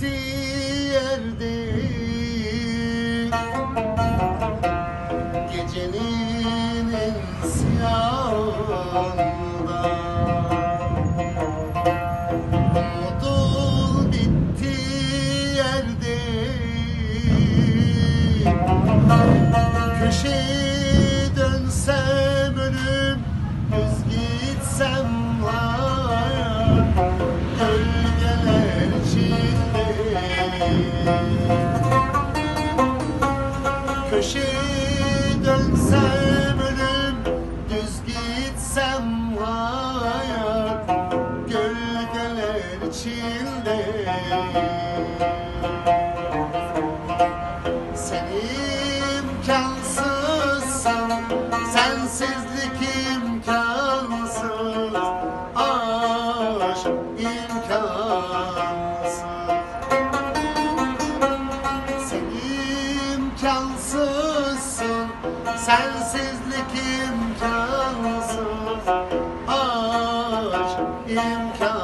bittiği yerde. Gecenin en siyahında. Umudun bittiği yerde. Köşeyi Köşeyi dönsem ölüm Düz gitsem hayat Gölgeler içinde. Sen imkansızsın Sensizlik imkansız Aşk imkansız imkansızsın. Sensizlik imkansız. Aşk imkansız